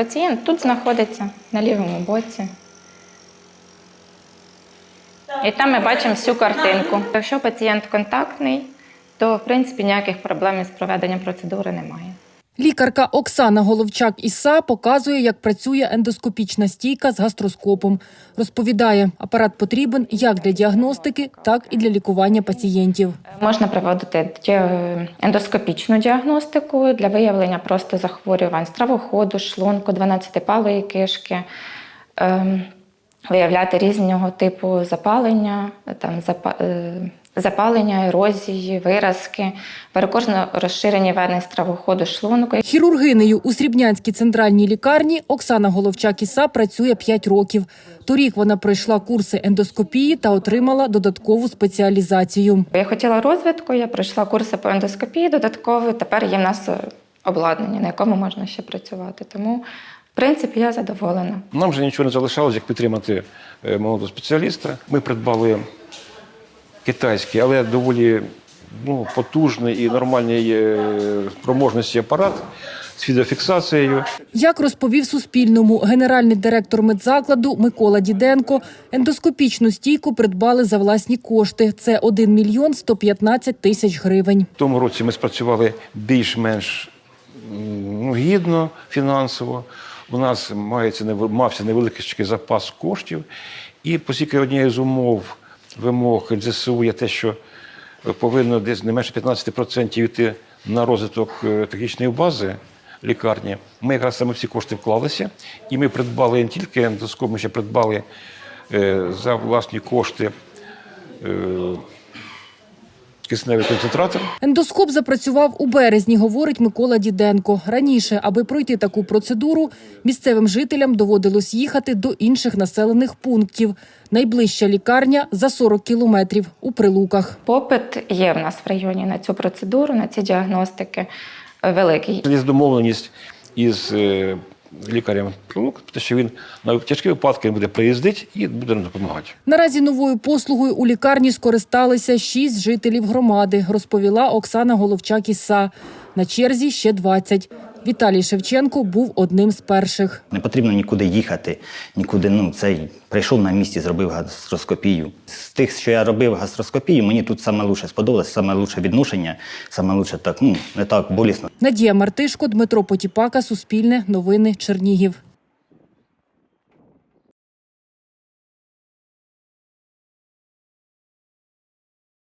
Пацієнт тут знаходиться на лівому боці. І там ми бачимо всю картинку. Якщо пацієнт контактний, то в принципі ніяких проблем із проведенням процедури немає. Лікарка Оксана Головчак ІСА показує, як працює ендоскопічна стійка з гастроскопом. Розповідає, апарат потрібен як для діагностики, так і для лікування пацієнтів. Можна проводити ендоскопічну діагностику для виявлення просто захворювань стравоходу, шлунку, 12-палої кишки, ем, виявляти різного типу запалення, там, е, запалення, ерозії, виразки, перекошено розширені вени стравоходу шлунку. Хірургинею у Срібнянській центральній лікарні Оксана Головчак ІСА працює 5 років. Торік вона пройшла курси ендоскопії та отримала додаткову спеціалізацію. Я хотіла розвитку, я пройшла курси по ендоскопії додатково. Тепер є в нас обладнання, на якому можна ще працювати. Тому, в принципі, я задоволена. Нам вже нічого не залишалось, як підтримати е, молодого спеціаліста. Ми придбали китайський, але доволі ну, потужний і нормальний е, спроможності апарат з відеофіксацією. Як розповів Суспільному генеральний директор медзакладу Микола Діденко, ендоскопічну стійку придбали за власні кошти. Це 1 мільйон 115 тисяч гривень. В тому році ми спрацювали більш-менш ну, гідно фінансово. У нас мається мався невеликий запас коштів. І оскільки однією з умов вимог ЗСУ є те, що повинно десь не менше 15% йти на розвиток е, технічної бази лікарні, ми якраз саме всі кошти вклалися, і ми придбали не тільки ендоскоп, ми ще придбали е, за власні кошти е, кисневий концентратор. Ендоскоп запрацював у березні, говорить Микола Діденко. Раніше, аби пройти таку процедуру, місцевим жителям доводилось їхати до інших населених пунктів. Найближча лікарня за 40 кілометрів у Прилуках. Попит є в нас в районі на цю процедуру, на ці діагностики е, великий. Є домовленість із е, лікарем Прилук, тому що він на тяжкі випадки буде приїздити і буде нам допомагати. Наразі новою послугою у лікарні скористалися шість жителів громади, розповіла Оксана Головчак іса На черзі ще 20. Віталій Шевченко був одним з перших. Не потрібно нікуди їхати, нікуди. Ну цей прийшов на місці, зробив гастроскопію. З тих, що я робив гастроскопію, мені тут саме лучше сподобалось, саме лучше відношення, саме лучше так, ну не так болісно. Надія Мартишко, Дмитро Потіпака, Суспільне, Новини, Чернігів.